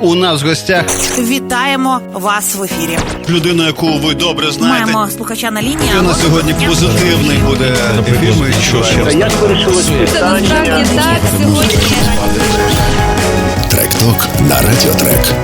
У нас в гостях Вітаємо вас в ефірі. людина, яку ви добре знаєте. Маємо слухача на лінії. І на сьогодні позитивний буде ефір. Ми що ще Як Це насправді так сьогодні. Трек-ток на Радіотрек.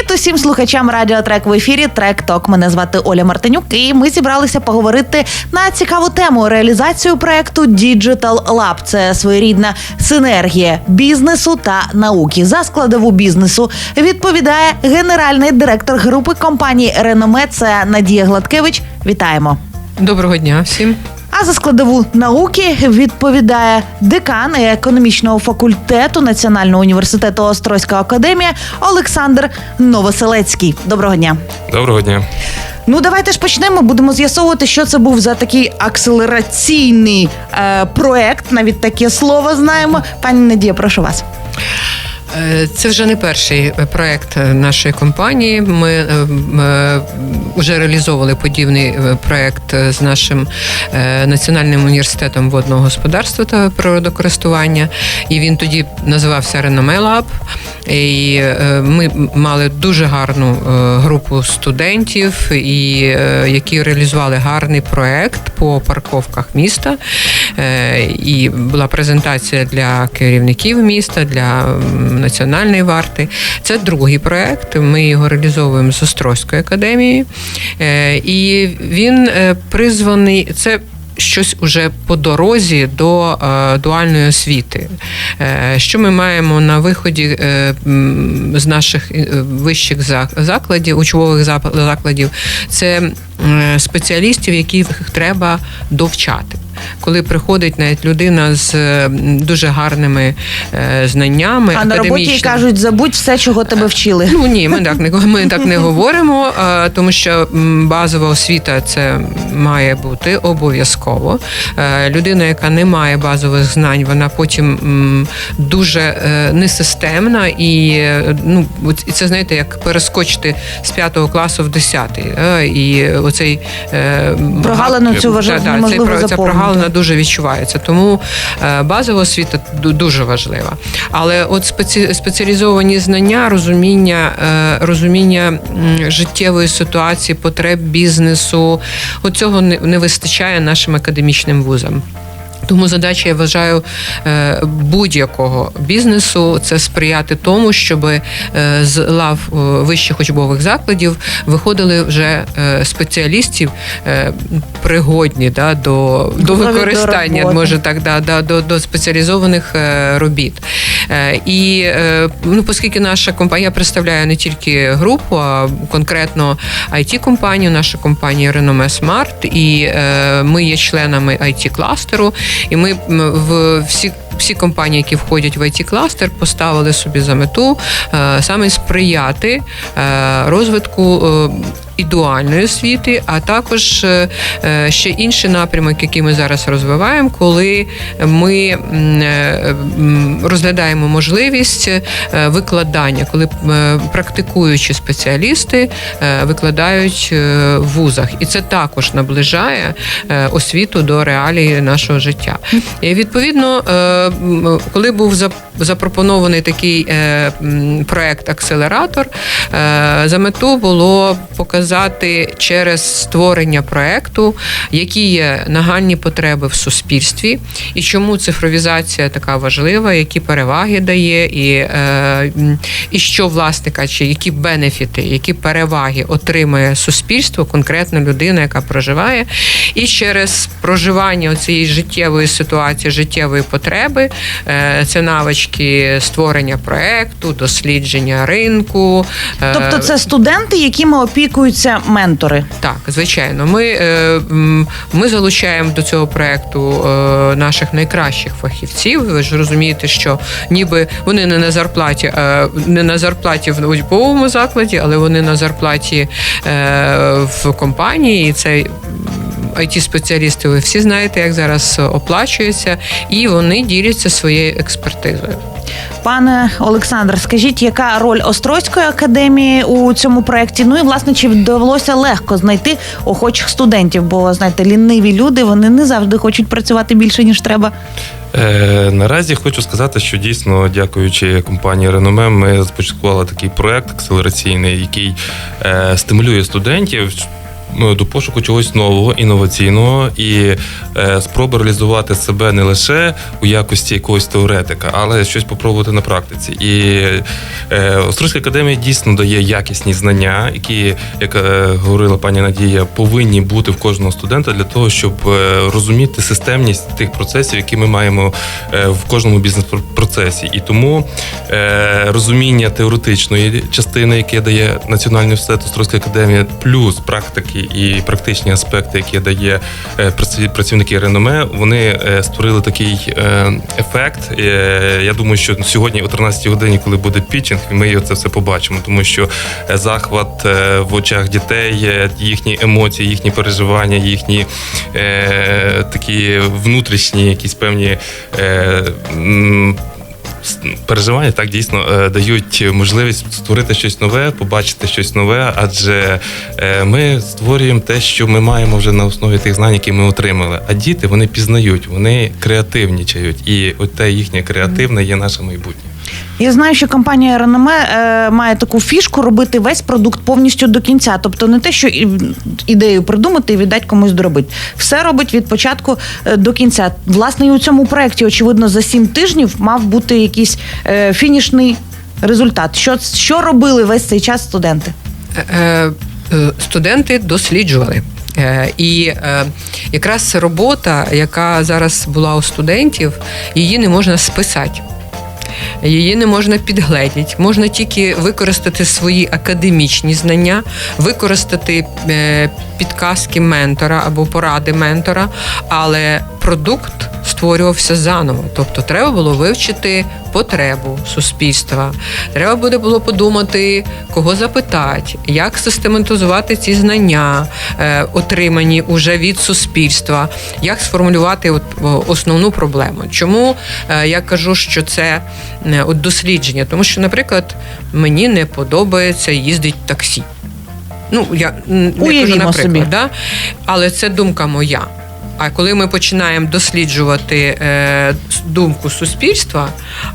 Привіт усім слухачам Радіотрек в ефірі Трек Ток. Мене звати Оля Мартинюк, і ми зібралися поговорити на цікаву тему реалізацію проекту Digital Lab. Це своєрідна синергія бізнесу та науки. За складову бізнесу відповідає генеральний директор групи компанії Реноме. Це Надія Гладкевич. Вітаємо. Доброго дня всім. А за складову науки відповідає декан економічного факультету Національного університету Острозька академія Олександр Новоселецький. Доброго дня. Доброго дня. Ну давайте ж почнемо. Будемо з'ясовувати, що це був за такий акселераційний е, проект. Навіть таке слово знаємо. Пані Надія, прошу вас. Е, Це вже не перший проект нашої компанії. Ми е, е, вже реалізовували подібний е, проект з нашим е, національним університетом водного господарства та природокористування. І він тоді називався Реноме Лаб. І е, ми мали дуже гарну е, групу студентів, і е, які реалізували гарний проект по парковках міста. Е, І була презентація для керівників міста, для національної варти. Це другий проект. Ми його реалізовуємо з Острозької академії. Е, І він е, призваний. Це Щось уже по дорозі до е, дуальної освіти. Е, що ми маємо на виході е, з наших е, вищих закладів, учбових закладів, це спеціалістів, яких треба довчати. Коли приходить навіть людина з е, дуже гарними е, знаннями, А на роботі їй кажуть, забудь все, чого тебе вчили. Ну ні, ми так не ми так не говоримо, е, тому що базова освіта це має бути обов'язково. Людина, яка не має базових знань, вона потім дуже несистемна і ну це знаєте, як перескочити з п'ятого класу в десятий. І оцей Прогалину цю да, неможливо заповнити. Прогалина дуже відчувається. Тому е, базова освіта дуже важлива. Але от спеціалізовані знання, розуміння, е, розуміння життєвої ситуації, потреб бізнесу, от цього не, вистачає нашим академічним вузам. Тому задача, я вважаю, е, будь-якого бізнесу це сприяти тому, щоб з лав вищих учбових закладів виходили вже спеціалістів пригодні да, до, до Готові до використання, може так, да, да, до, до спеціалізованих е, робіт. Е, І е, ну, оскільки наша компанія представляє не тільки групу, а конкретно it компанію наша компанія Renome Smart, і ми є членами it кластеру і ми в всі. Всі компанії, які входять в it кластер поставили собі за мету е, саме сприяти е, розвитку і дуальної освіти, а також е, е, ще інший напрямок, який ми зараз розвиваємо, коли ми е, розглядаємо можливість викладання, коли практикуючі спеціалісти викладають в вузах, і це також наближає освіту до реалії нашого життя. І відповідно, коли був запропонований такий проект акселератор, за мету було показати через створення проекту, які є нагальні потреби в суспільстві, і чому цифровізація така важлива, які переваги дає, і, е, і що власне кажучи, які бенефіти, які переваги отримує суспільство, конкретно людина, яка проживає, і через проживання цієї життєвої ситуації, життєвої потреби, е, це навички створення проекту, дослідження ринку. е, Тобто, це студенти, якими опікуються ментори. так, звичайно. Ми, е, ми залучаємо до цього проекту е, наших найкращих фахівців. Ви ж розумієте, що ніби вони не на зарплаті, е, не на зарплаті в учбовому закладі, але вони на зарплаті в компанії. І це it спеціалісти ви всі знаєте, як зараз оплачується, і вони діляться своєю експертизою. Пане Олександр, скажіть, яка роль Острозької академії у цьому проєкті? Ну і власне, чи вдалося легко знайти охочих студентів? Бо знаєте, ліниві люди вони не завжди хочуть працювати більше ніж треба. Е, наразі хочу сказати, що дійсно, дякуючи компанії Реноме, ми започаткували такий проект акселераційний, який е, стимулює студентів. Ну, До пошуку чогось нового, інноваційного і е, спроби реалізувати себе не лише у якості якогось теоретика, але щось попробувати на практиці. І е, Острозька академія дійсно дає якісні знання, які, як е, говорила пані Надія, повинні бути в кожного студента для того, щоб розуміти системність тих процесів, які ми маємо в кожному бізнес-процесі. І тому розуміння теоретичної частини, яке дає Національний університет Острозька академія, плюс практики і практичні аспекти, які дає е, працівники реноме, вони е, створили такий е, ефект. Я думаю, що сьогодні о 13 годині, коли буде пітчинг, ми це все побачимо, тому що захват в очах дітей, їхні емоції, їхні переживання, їхні такі внутрішні, якісь певні. Переживання так дійсно е, дають можливість створити щось нове, побачити щось нове, адже е, ми створюємо те, що ми маємо вже на основі тих знань, які ми отримали. А діти вони пізнають, вони креативнічають, і от те їхнє креативне є наше майбутнє. Я знаю, що компанія Реноме е, має таку фішку робити весь продукт повністю до кінця. Тобто не те, що ідею придумати і віддати комусь доробити. Все робить від початку е, до кінця. Власне, і у цьому проєкті, очевидно, за сім тижнів мав бути якийсь е, фінішний результат. Що, що робили весь цей час студенти? Е, е, студенти досліджували. Е, І е, якраз робота, яка зараз була у студентів, її не можна списати. Її не можна підгледіти, можна тільки використати свої академічні знання, використати е, підказки ментора або поради ментора, але продукт створювався заново. Тобто треба було вивчити потребу суспільства. Треба буде було подумати, кого запитати, як систематизувати ці знання, е, отримані уже від суспільства, як сформулювати основну проблему. Чому е, я кажу, що це е, от дослідження? Тому що, наприклад, мені не подобається їздити таксі. Ну, я не кажу, наприклад, собі. Да? але це думка моя. А коли ми починаємо досліджувати е, думку суспільства,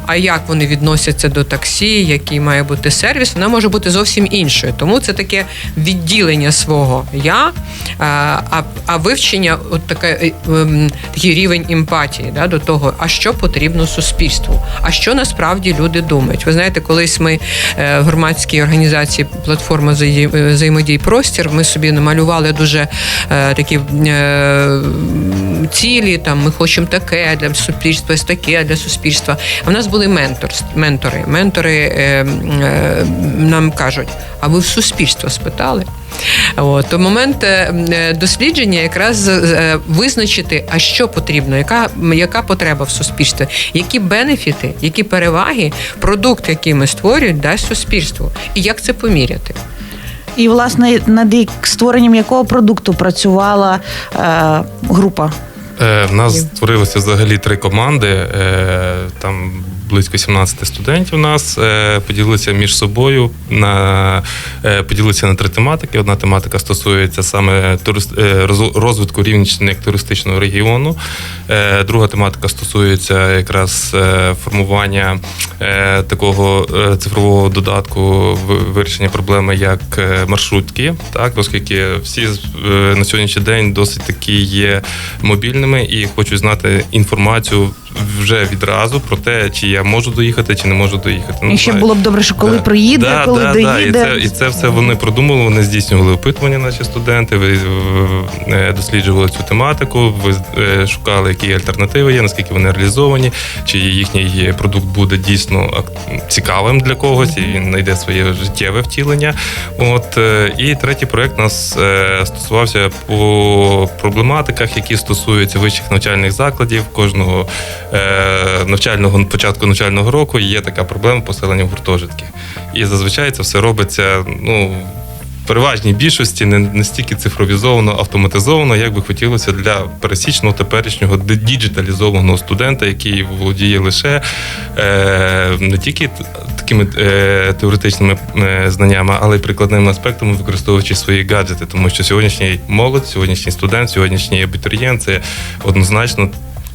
а як вони відносяться до таксі, який має бути сервіс, вона може бути зовсім іншою. Тому це таке відділення свого я, е, а, а вивчення, от таке, е, ем, такий рівень емпатії да, до того, а що потрібно суспільству, а що насправді люди думають. Ви знаєте, колись ми в громадській організації платформа взаємодій простір. Ми собі намалювали дуже такі цілі. Там ми хочемо таке для суспільства, ось таке для суспільства. А в нас були ментор, ментори. Ментори е, е, нам кажуть: а ви в суспільство спитали? От, то момент е, е, дослідження якраз е, визначити, а що потрібно, яка, яка потреба в суспільстві, які бенефіти, які переваги продукт, який ми створюємо, дасть суспільству, і як це поміряти. І власне над створенням якого продукту працювала е, група? Е, В нас створилося взагалі три команди. е, Там близько 17 студентів нас е, поділилися між собою на е, поділилися на три тематики. Одна тематика стосується саме е, розвитку Рівненщини як туристичного регіону. Друга тематика стосується якраз формування такого цифрового додатку вирішення проблеми як маршрутки, так оскільки всі на сьогоднішній день досить такі є мобільними і хочуть знати інформацію вже відразу про те, чи я можу доїхати, чи не можу доїхати. Ну, І ще знаю. було б добре, що коли Да. приїде, Да, коли да, доїде. Да. І, це, і це все вони продумали, вони здійснювали опитування, наші студенти, ви е, досліджували цю тематику, ви е, шукали, які альтернативи є, наскільки вони реалізовані, чи їхній продукт буде дійсно ак- цікавим для когось, і він знайде своє життєве втілення. От е, і третій проект у нас е, стосувався по проблематиках, які стосуються вищих навчальних закладів. Кожного навчального початку навчального року є така проблема поселення в гуртожитки. І зазвичай це все робиться ну. переважній більшості не настільки цифровізовано, автоматизовано, як би хотілося для пересічного теперішнього діджиталізованого студента, який володіє лише е, не тільки такими е, теоретичними е, знаннями, але й прикладними аспектами, використовуючи свої гаджети, тому що сьогоднішній молодь, сьогоднішній студент, сьогоднішній абітурієнт це однозначно.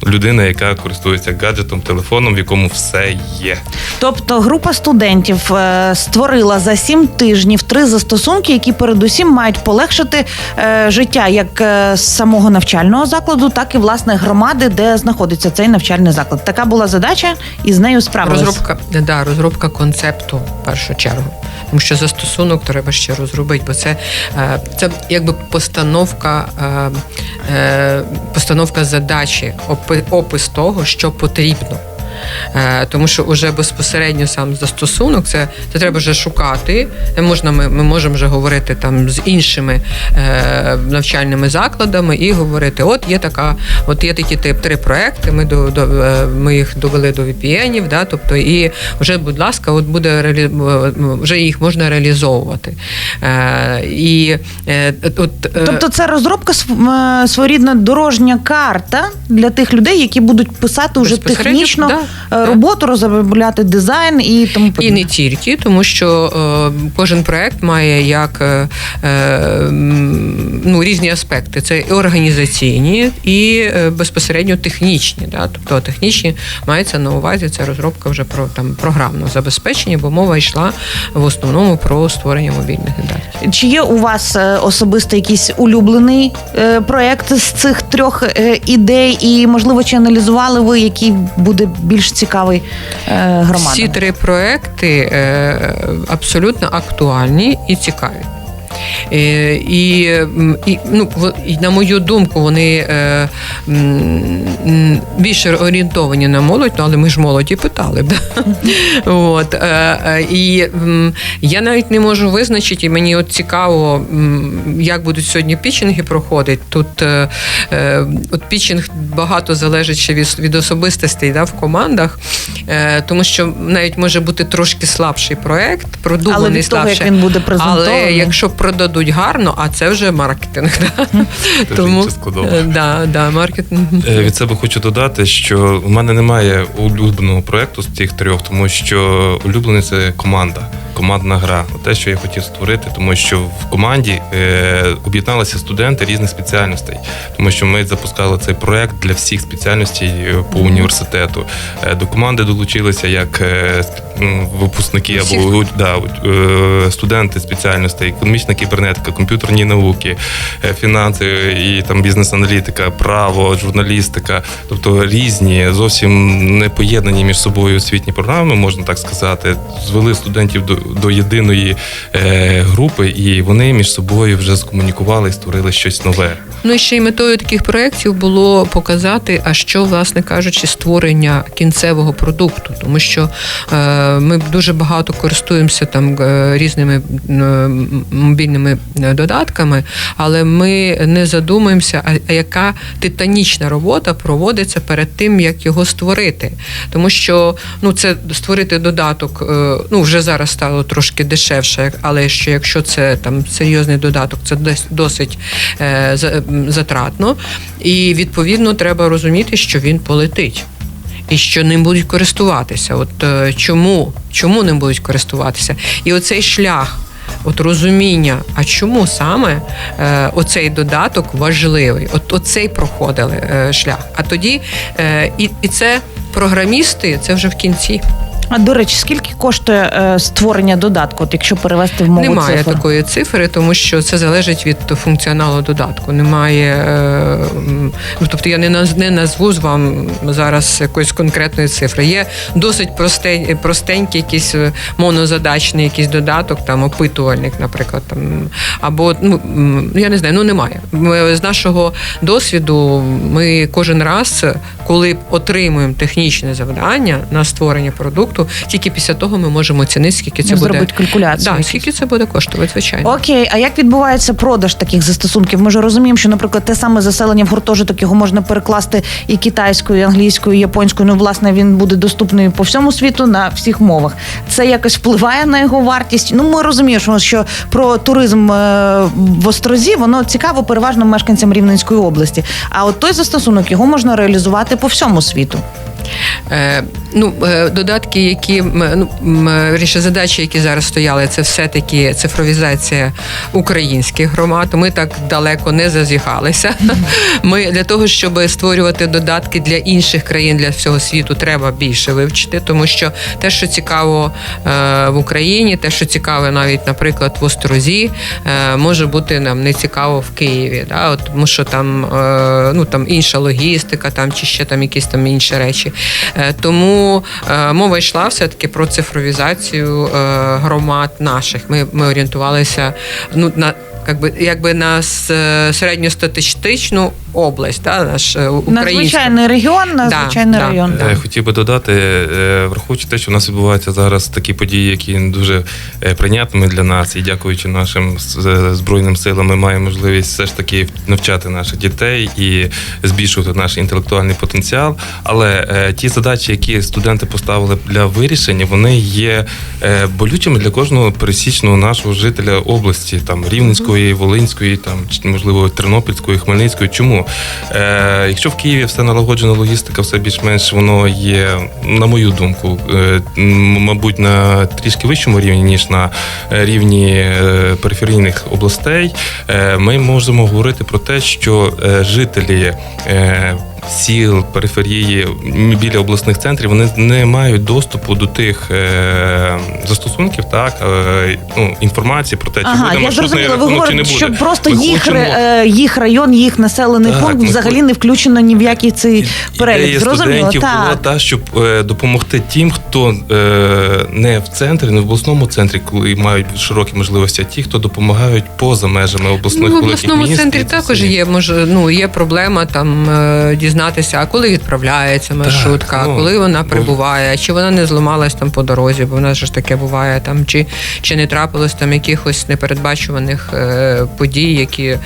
Людина, яка користується гаджетом, телефоном, в якому все є. Тобто група студентів е, створила за сім тижнів три застосунки, які передусім мають полегшити е, життя як е, самого навчального закладу, так і власне громади, де знаходиться цей навчальний заклад. Така була задача, і з нею справилися. Розробка, да, розробка концепту в першу чергу. Тому що застосунок треба ще розробити, бо це, е, це якби постановка, е, е, постановка задачі, опис того, що потрібно. Е, Тому що вже безпосередньо сам застосунок, це, це треба вже шукати. Е, Можна, ми, ми можемо вже говорити там з іншими е, навчальними закладами і говорити: от є така, от є такі тип три проекти. Ми до, до ми їх довели до VPN-ів, да, тобто, і вже, будь ласка, от буде вже їх можна реалізовувати. Е, і е, от, е, Тобто, це розробка св- своєрідна дорожня карта для тих людей, які будуть писати вже технічно да. Роботу, розробляти дизайн і тому І не тільки, тому що е, кожен проект має як е, е, ну, різні аспекти. Це і організаційні, і е, безпосередньо технічні. Да? Тобто технічні мається на увазі це розробка вже про там програмного забезпечення, бо мова йшла в основному про створення мобільних додатків. Чи є у вас е, особисто якийсь улюблений е, проект з цих трьох е, ідей, і можливо, чи аналізували ви, який буде більш цікавий е, громадам? Всі три проекти е, абсолютно актуальні і цікаві. Е, І, і, ну, і на мою думку, вони е, більше орієнтовані на молодь, ну, але ми ж молоді питали. Да? От, е, і я навіть не можу визначити, і мені от цікаво, як будуть сьогодні пітчинги проходити. Тут от пітчинг багато залежить ще від, від особистостей да, в командах, тому що навіть може бути трошки слабший проект, продуманий Але від того, як він буде презентований. Але якщо продадуть гарно, а це вже маркетинг. Да? Це Тому е, да, да, маркетинг. Е, Від себе хочу додати, що в мене немає улюбленого проекту з цих трьох, тому що улюблений це команда, командна гра. Те, що я хотів створити, тому що в команді е, об'єдналися студенти різних спеціальностей, тому що ми запускали цей проект для всіх спеціальностей е, по університету. До команди долучилися як е, сп- м, випускники або да, е, студенти спеціальностей, економічна кібернетика, комп'ютерні науки, е, фінанси і там бізнес-аналітика, право, журналістика, тобто різні, зовсім не поєднані між собою освітні програми, можна так сказати, звели студентів до, до єдиної е, групи, і вони між собою вже скомунікували і створили щось нове. Ну і ще й метою таких проєктів було показати, а що, власне кажучи, створення кінцевого продукту, тому що е, ми дуже багато користуємося там е, різними е, мобільними е, додатками, але ми не задумуємося, а, яка титанічна робота проводиться перед тим, як його створити. Тому що ну, це створити додаток, ну вже зараз стало трошки дешевше, але що якщо це там серйозний додаток, це десь досить затратно. І відповідно треба розуміти, що він полетить. І що ним будуть користуватися. От е, чому? Чому ним будуть користуватися? І оцей шлях, от розуміння, а чому саме е, оцей додаток важливий? От оцей проходили е, шлях. А тоді і, і це програмісти, це вже в кінці. А до речі, скільки коштує е, створення додатку, от якщо перевести в мову Немає цифр? такої цифри, тому що це залежить від функціоналу додатку. Немає, е, ну тобто я не наз- не назву з вам зараз якоїсь конкретної цифри. Є досить простень, простенький якийсь е, монозадачний якийсь додаток, там опитувальник, наприклад, там або ну я не знаю, ну немає. Ми, з нашого досвіду ми кожен раз, коли отримуємо технічне завдання на створення продукту, проекту. Тільки після того ми можемо оцінити, скільки це Ну, буде зробити калькуляцію Да, скільки це буде коштувати, звичайно. Окей, а як відбувається продаж таких застосунків? Ми ж розуміємо, що, наприклад, те саме заселення в гуртожиток його можна перекласти і китайською, і англійською, і японською. Ну, власне, він буде доступний по всьому світу на всіх мовах. Це якось впливає на його вартість. Ну, ми розуміємо, що про туризм е, в Острозі воно цікаво переважно мешканцям Рівненської області. А от той застосунок його можна реалізувати по всьому світу. Е, ну, е, додатки, які м, ну, вірніше, задачі, які зараз стояли, це все-таки цифровізація українських громад. Ми так далеко не зазіхалися. Ми для того, щоб створювати додатки для інших країн, для всього світу, треба більше вивчити, тому що те, що цікаво е, в Україні, те, що цікаве навіть, наприклад, в Острозі, е, може бути нам не цікаво в Києві. Да? От, тому що там, е, ну, там інша логістика, там чи ще там якісь там інші речі. Е, Тому е, мова йшла все-таки про цифровізацію е, громад наших. Ми, ми орієнтувалися ну, на. Якби, якби на середньостатистичну область, да, наш е, українську. Надзвичайний регіон, надзвичайний да, район. да. Е, Хотів би додати, е, враховуючи те, що в нас відбуваються зараз такі події, які дуже прийнятними для нас, і дякуючи нашим збройним силам, ми маємо можливість все ж таки навчати наших дітей і збільшувати наш інтелектуальний потенціал. Але ті задачі, які студенти поставили для вирішення, вони є болючими для кожного пересічного нашого жителя області, там Рівненської, Волинської, там можливо Тернопільської, Хмельницької. Чому? Е, якщо в Києві все налагоджена логістика, все більш-менш воно є, на мою думку, е, мабуть, на трішки вищому рівні, ніж на рівні е, периферійних областей, е, ми можемо говорити про те, що е, жителі. е, Сіл, периферії біля обласних центрів вони не мають доступу до тих е, застосунків, так е, ну інформації про те, чи Ага, буде я маршрутний. Ви рахунок, чи не говорите, буде. що просто Ми їх, хочемо- е, їх район, їх населений Так, пункт ми взагалі не включено ні в який цей перелік. Ідея Зрозуміло, студентів була так. та, щоб е, допомогти тим, хто е, не в центрі, не в обласному центрі, коли мають широкі можливості, а ті, хто допомагають поза межами обласних Ну, в великих обласному міст. центрі І також є може, ну є проблема там е, дізнатися, а коли відправляється маршрутка, ну, коли вона бо- прибуває, чи вона не зламалась там по дорозі, бо в нас же ж таке буває там, чи, чи не трапилось там якихось непередбачуваних е, подій, які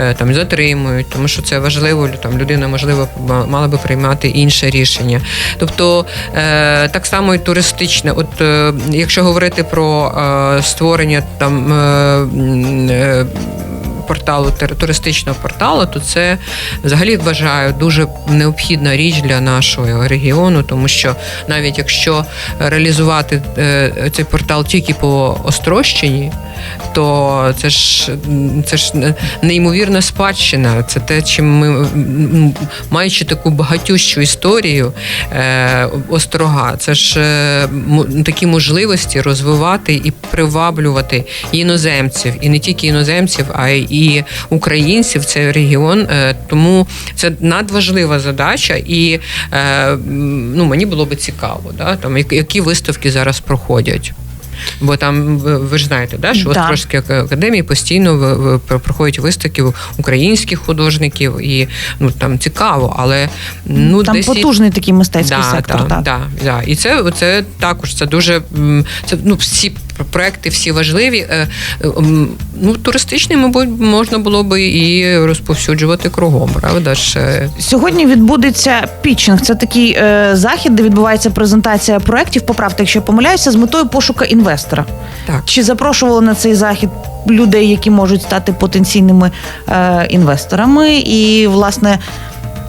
е, там затримують, тому що це важливо. Там людина можливо мала би приймати інше рішення. Тобто е, так само і туристичне. От е, якщо говорити про е, створення там. Порталу туристичного порталу, то це взагалі вважаю дуже необхідна річ для нашого регіону, тому що навіть якщо реалізувати цей портал тільки по Острощині, то це ж це ж неймовірна спадщина. Це те, чим ми маючи таку багатющу історію е, острога, це ж е, такі можливості розвивати і приваблювати іноземців, і не тільки іноземців, а й українців. Цей регіон. Е, Тому це надважлива задача, і е, ну мені було би цікаво, да там які виставки зараз проходять. Бо там ви, ж знаєте, да, що в Да. Острозькій академії постійно проходять виставки українських художників, і ну там цікаво, але ну Там десь і- потужний такий мистецький да, сектор. да, так. да, да. І це, це також це дуже це ну всі проекти, всі важливі. Е, е, м, Ну, туристичний, мабуть, можна було би і розповсюджувати кругом, правда ж. Е, Сьогодні відбудеться пітчинг. Це такий е, захід, де відбувається презентація проєктів. Поправте, якщо я помиляюся, з метою пошука інвестора. Так. Чи запрошували на цей захід людей, які можуть стати потенційними е, інвесторами? І, власне,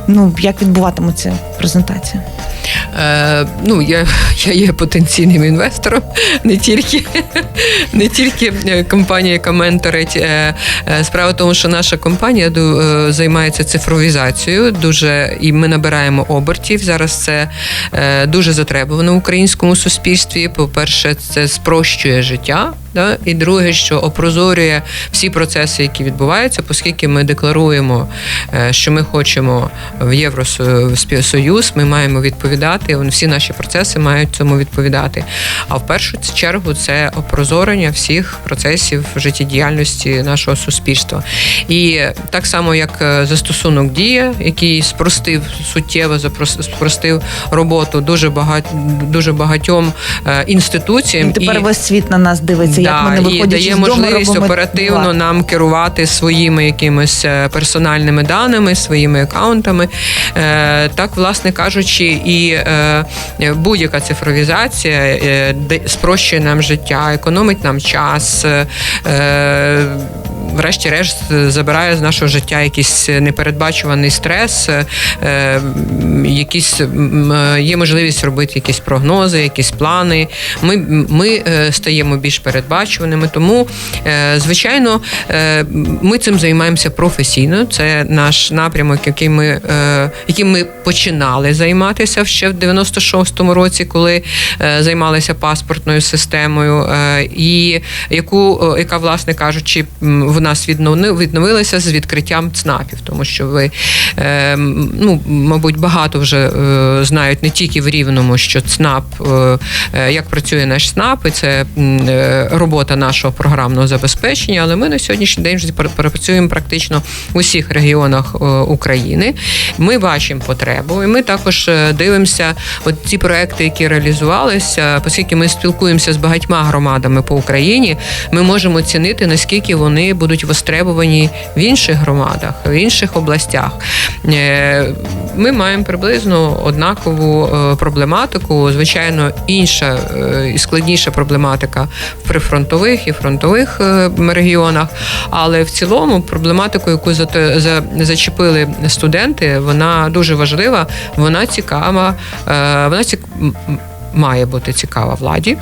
ну як відбуватиметься презентація? Е, ну, я, я є потенційним інвестором, не тільки, не тільки е, компанія, яка менторить. Е, е, Справа в тому, що наша компанія займається цифровізацією, дуже і ми набираємо обертів. Зараз це дуже затребувано в українському суспільстві. По-перше, це спрощує життя. Да? І друге, що опрозорює всі процеси, які відбуваються, оскільки ми декларуємо, що ми хочемо в Євросоюзі, Союз, ми маємо відповідати. Всі наші процеси мають цьому відповідати. А в першу чергу це опрозорення всіх процесів життєдіяльності нашого суспільства. І так само, як е, застосунок дія, який спростив суттєво спростив роботу дуже багать, дуже багатьом е, інституціям. І тепер і- весь світ на нас дивиться, як ми не і дає з дому, можливість робимо оперативно дела. нам керувати своїми якимись е, персональними даними, своїми акаунтами. Так, власне кажучи, і е, будь-яка цифровізація е, спрощує нам життя, економить нам час. Е, е, Врешті-решт забирає з нашого життя якийсь непередбачуваний стрес, е, якісь е, є можливість робити якісь прогнози, якісь плани. Ми, ми е, стаємо більш передбачуваними. Тому, е, звичайно, е, ми цим займаємося професійно. Це наш напрямок, який ми, е, яким ми починали займатися ще в 96-му році, коли е, займалися паспортною системою, е, і яку, е, яка, власне кажучи, в нас віднови- відновилася з відкриттям ЦНАПів, тому що ви, е, ну, мабуть, багато вже е, знають не тільки в Рівному, що ЦНАП, е, е, як працює наш ЦНАП, і це робота нашого програмного забезпечення, але ми на сьогоднішній день вже працюємо практично в усіх регіонах України. Ми бачимо потребу, і ми також дивимося от ці проекти, які реалізувалися, оскільки ми спілкуємося з багатьма громадами по Україні, ми можемо оцінити, наскільки вони будуть востребовані в інших громадах, в інших областях. Е, Ми маємо приблизно однакову е, проблематику. Звичайно, інша е, і складніша проблематика в прифронтових і фронтових регіонах. Але в цілому проблематику, яку зачепили студенти, вона дуже важлива, вона цікава, вона цік... має бути цікава владі.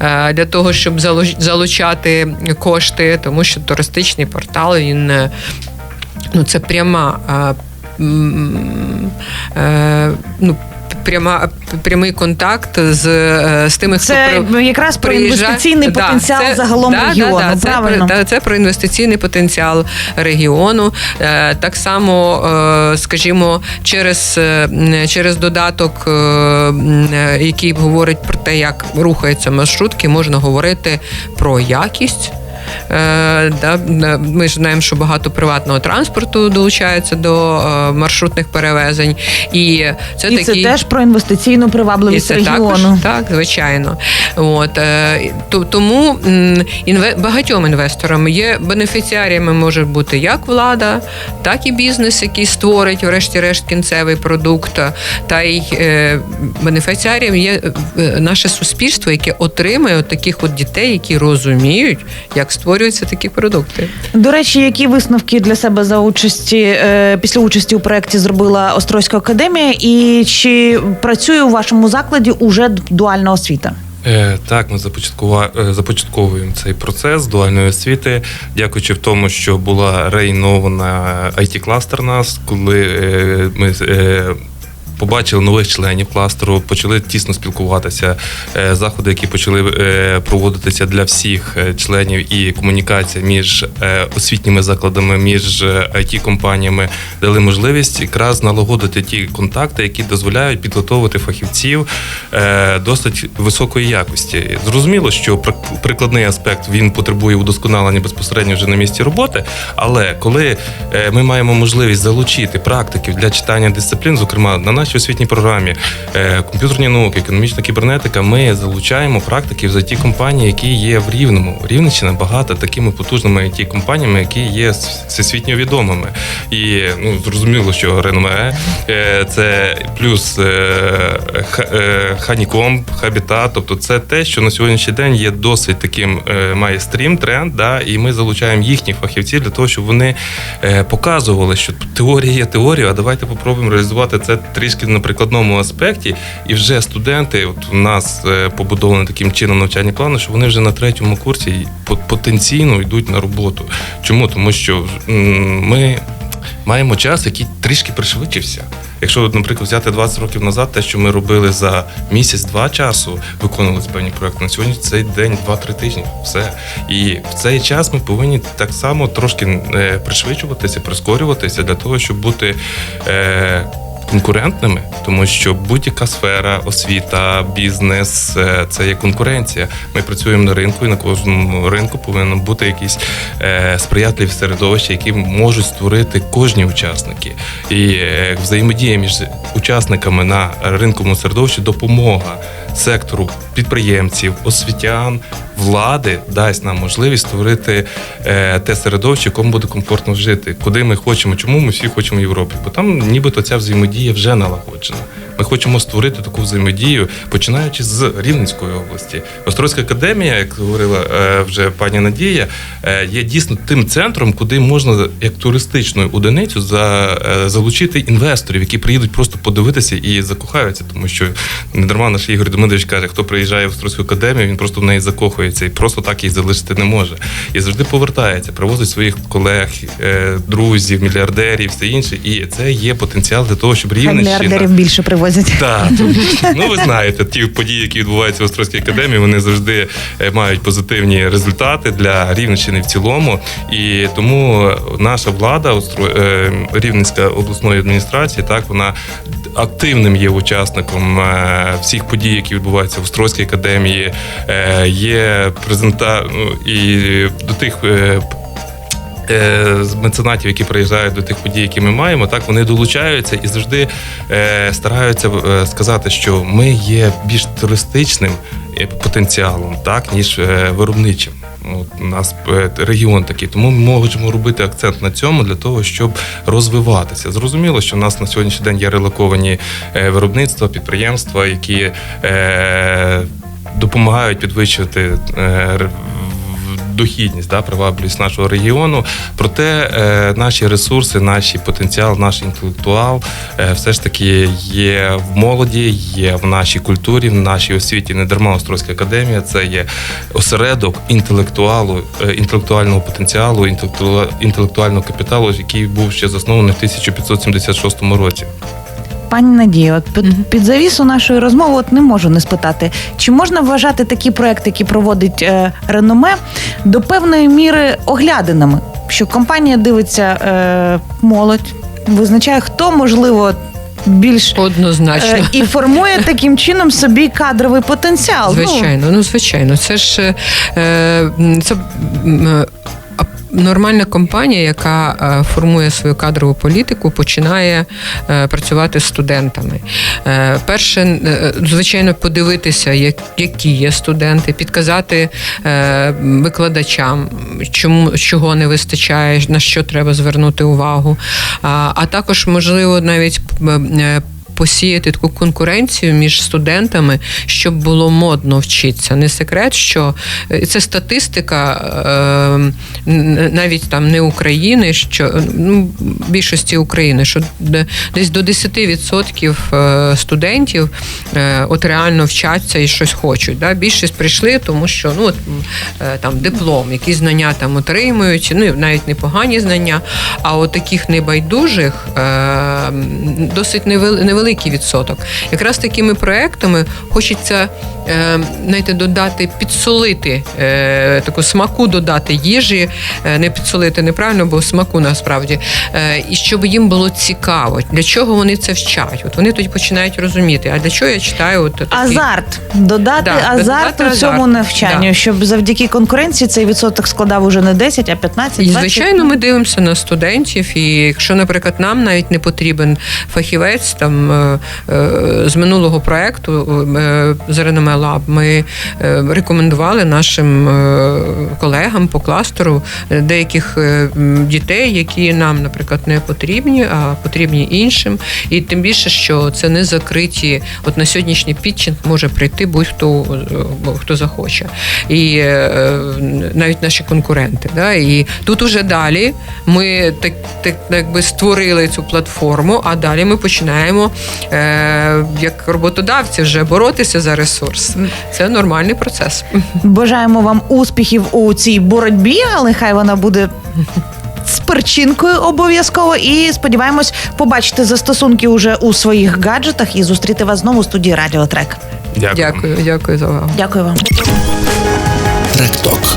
Е, Для того щоб залуч- залучати кошти, тому що туристичний портал він е, ну це пряма е, ну, пряма прямий контакт з, е, з тими, хто Це при- якраз про інвестиційний Да, потенціал це- загалом да, регіону. Да, да, це, правильно? про- да, це про інвестиційний потенціал регіону. Е, Так само, е, скажімо, через, через додаток, який говорить про те, як рухаються маршрутки, можна говорити про якість. Е, да, Ми ж знаємо, що багато приватного транспорту долучається до е, маршрутних перевезень, і це І це теж про інвестиційну і це регіону. також так, звичайно. От е, то- тому інве, багатьом інвесторам є бенефіціаріями може бути як влада, так і бізнес, який створить, врешті-решт, кінцевий продукт. Та й бенефіціарієм є наше суспільство, яке отримує от таких от дітей, які розуміють, як створюються такі продукти. До речі, які висновки для себе за участі е, після участі у проєкті зробила Острозька академія, і чи працює у вашому закладі уже дуальна освіта? Е, Так, ми започаткува... е, започатковуємо цей процес дуальної освіти, дякуючи в тому, що була реінована it кластер нас, коли ми побачили нових членів кластеру, почали тісно спілкуватися. Е, Заходи, які почали е, проводитися для всіх е, членів, і комунікація між освітніми закладами, між it компаніями дали можливість якраз налагодити ті контакти, які дозволяють підготовити фахівців досить високої якості. Зрозуміло, що прик- прикладний аспект він потребує удосконалення безпосередньо вже на місці роботи. Але коли ми маємо можливість залучити практиків для читання дисциплін, зокрема на нашій освітній програмі е, комп'ютерні науки, економічна кібернетика, ми залучаємо практиків за ті компанії, які є в Рівному. Рівненщина багата такими потужними it компаніями, які є всесвітньо відомими. І ну зрозуміло, що реноме е, це плюс е, Х- е, Honeycomb, Habitat, тобто це те, що на сьогоднішній день є досить таким е, має стрім, тренд, да, і ми залучаємо їхніх фахівців для того, щоб вони е, показували, що теорія є теорія, а давайте попробуємо реалізувати це трішки на прикладному аспекті. І вже студенти, от у нас е, побудований таким чином навчальні плани, що вони вже на третьому курсі потенційно йдуть на роботу. Чому? Тому що ми маємо час, який трішки пришвидшився. Якщо, наприклад, взяти 20 років назад, те, що ми робили за місяць-два часу, виконували певні проекти, на сьогодні цей день, 2-3 тижні, все. І в цей час ми повинні так само трошки е, пришвидшуватися, прискорюватися для того, щоб бути. Е, конкурентними, тому що будь-яка сфера, освіта, бізнес е, це є конкуренція. Ми працюємо на ринку, і на кожному ринку повинно бути якісь е, сприятливі середовища, які можуть створити кожні учасники. І е, взаємодія між учасниками на ринковому середовищі допомога сектору підприємців, освітян, влади дасть нам можливість створити е, те середовище, якому буде комфортно жити, куди ми хочемо, чому ми всі хочемо Європі. Бо там нібито ця взаємодія вже налагоджена. Ми хочемо створити таку взаємодію, починаючи з Рівненської області. Острозька академія, як говорила е, вже пані Надія, е, є дійсно тим центром, куди можна як туристичну одиницю за, е, залучити інвесторів, які приїдуть просто подивитися і закохаються, тому що не дарма наш Ігор Демидович каже, хто приїжджає в Острозьку академію, він просто в неї закохується і просто так її залишити не може. І завжди повертається, привозить своїх колег, друзів, мільярдерів, все інше. І це є потенціал для того, щоб Рівненщина... мільярдерів більше привозять. Так, ну ви знаєте, ті події, які відбуваються в Острозькій академії, вони завжди е, мають позитивні результати для Рівненщини в цілому. І тому наша влада, е, Рівненська обласної адміністрації, так вона активним є учасником е, всіх подій, які відбуваються в Острозькій академії. Є презента ну, і до тих. Е, з меценатів, які приїжджають до тих подій, які ми маємо, так вони долучаються і завжди е, стараються е, сказати, що ми є більш туристичним потенціалом, так ніж виробничим. От у нас регіон такий, тому ми можемо робити акцент на цьому для того, щоб розвиватися. Зрозуміло, що у нас на сьогоднішній день є релоковані виробництва, підприємства, які допомагають підвищувати е, дохідність, да, привабливість нашого регіону. Проте е, наші ресурси, наш потенціал, наш інтелектуал е, все ж таки є в молоді, є в нашій культурі, в нашій освіті. Не дарма Острозька академія. Це є осередок інтелектуалу, е, інтелектуального потенціалу, інтелектуа- інтелектуального капіталу, який був ще заснований в 1576 році. Пані Надія, от під, під завісу нашої розмови от не можу не спитати, чи можна вважати такі проекти, які проводить е, реноме, до певної міри оглядинами, що компанія дивиться е, молодь, визначає, хто можливо більш Однозначно. е, і формує таким чином собі кадровий потенціал. Ну, Звичайно, ну звичайно, це ж е, це е, нормальна компанія, яка е, формує свою кадрову політику, починає е, працювати з студентами. Е, Перше, звичайно, подивитися, які є студенти, підказати викладачам, чому чого не вистачає, на що треба звернути увагу. А, також можливо навіть посіяти таку конкуренцію між студентами, щоб було модно вчитися. Не секрет, що е, це статистика е, навіть там не України, що ну, більшості України, що десь до 10% е, студентів от реально вчаться і щось хочуть. Да? Більшість прийшли, тому що ну, от, там диплом, які знання там отримують, ну навіть непогані знання. А от таких небайдужих досить невел- невеликий відсоток. Якраз такими проектами хочеться знаєте, додати, підсолити е, таку смаку додати їжі, е, не підсолити неправильно, бо смаку насправді. Е, і щоб їм було цікаво, для чого вони це вчать. От вони тоді починають розуміти, а для чого я читаю от такі... Азарт додати Да, азарт додати у цьому азарт. навчанню, Да. щоб завдяки конкуренції цей відсоток складав уже не 10, а 15, І звичайно, ми дивимося на студентів. І якщо, наприклад, нам навіть не потрібен фахівець там е, е, з минулого проекту е, Реноме Лаб, ми е, рекомендували нашим е, колегам по кластеру е, деяких дітей, які нам, наприклад, не потрібні, а потрібні іншим. І тим більше, що це не закриті. От на сьогоднішній підчин може прийти будь-хто хто захоче. І навіть наші конкуренти. Да? І тут уже далі ми так, так якби створили цю платформу, а далі ми починаємо як роботодавці вже боротися за ресурс. Це нормальний процес. Бажаємо вам успіхів у цій боротьбі, але хай вона буде. З перчинкою обов'язково і сподіваємось побачити застосунки уже у своїх гаджетах і зустріти вас знову у студії Радіотрек. Дякую. Дякую, дякую за увагу. Дякую вам. Трек-ток.